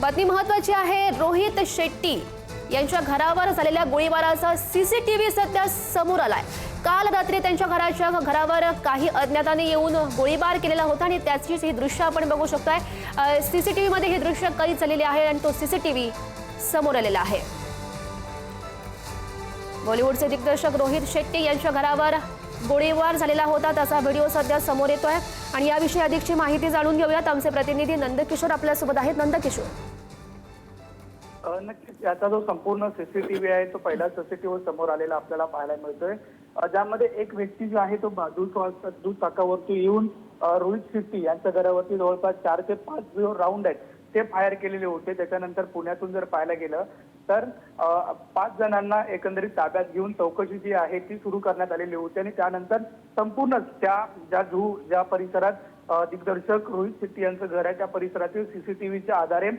बातमी महत्वाची आहे रोहित शेट्टी यांच्या घरावर झालेल्या गोळीबाराचा सीसीटीव्ही सध्या समोर आलाय. काल रात्री त्यांच्या घराच्या घरावर काही अज्ञाताने येऊन गोळीबार केलेला होता आणि त्याचीच ही दृश्य आपण बघू शकतोय. सीसीटीव्हीमध्ये हे दृश्य कैद झालेले आहे आणि तो सीसीटीव्ही समोर आलेला आहे. बॉलिवूडचे दिग्दर्शक रोहित शेट्टी यांच्या घरावर गोळीबार झालेला होता. त्याचा व्हिडिओ सध्या समोर येतोय. आणि याविषयी अधिकची माहिती जाणून घेऊयात. आमचे प्रतिनिधी नंदकिशोर आपल्यासोबत आहेत. नंदकिशोर. नक्कीच. याचा जो संपूर्ण सीसीटीव्ही आहे तो पहिला सीसीटीव्ही समोर आलेला आपल्याला पाहायला मिळतोय. ज्यामध्ये एक व्यक्ती जो आहे तो दुचाकावरती येऊन रोहित शेट्टी यांच्या घरावरती जवळपास चार ते पाच जो राऊंड आहेत ते फायर केलेले होते. त्याच्यानंतर पुण्यातून जर पाहायला गेलं तर पाच जणांना एकंदरीत ताब्यात घेऊन चौकशी जी आहे ती सुरू करण्यात आलेली होती आणि त्यानंतर संपूर्णच त्या ज्या झू ज्या परिसरात दिग्दर्शक रोहित शेट्टी यांचं घर आहे त्या परिसरातील सीसीटीव्हीच्या आधारे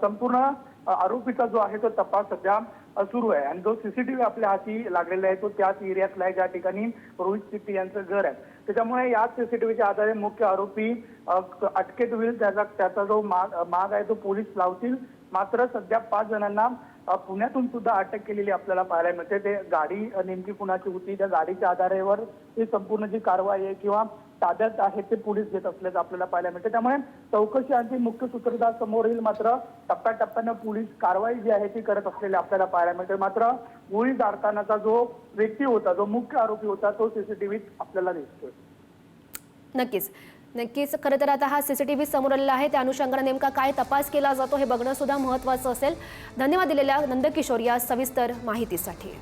संपूर्ण आरोपीचा जो आहे तो तपास सध्या सुरू आहे. आणि जो सीसीटीव्ही आपल्या हाती लागलेला आहे तो त्याच एरियातला आहे ज्या ठिकाणी रोहित शेट्टी यांचं घर आहे. त्याच्यामुळे याच सीसीटीव्हीच्या आधारे मुख्य आरोपी अटकेत होईल. त्याचा त्याचा जो माग माग आहे तो पोलीस लावतील. मात्र सध्या पाच जणांना पुण्यातून सुद्धा अटक केलेली आपल्याला पाहायला मिळते. ते गाडी नेमकी कुणाची होती त्या गाडीच्या आधारेवर ही संपूर्ण जी कारवाई आहे किंवा ताब्यात आहे ते पोलीस घेत असल्याचं आपल्याला पाहायला मिळते. त्यामुळे चौकशी आणखी मुख्य सूत्रधार समोर येईल मात्र टप्प्याटप्प्यानं पोलीस कारवाई जी आहे ती करत असलेली आपल्याला पाहायला मिळते. मात्र गोळी जाडतानाचा जो व्यक्ती होता जो मुख्य आरोपी होता तो सीसीटीव्हीत आपल्याला दिसतोय. नक्कीच. नक्कीच. खरं तर आता हा सी सी टी व्ही समोर आलेला आहे. त्या अनुषंगाने नेमका काय तपास केला जातो हे बघणं सुद्धा महत्त्वाचं असेल. धन्यवाद दिलेल्या नंदकिशोर या सविस्तर माहितीसाठी.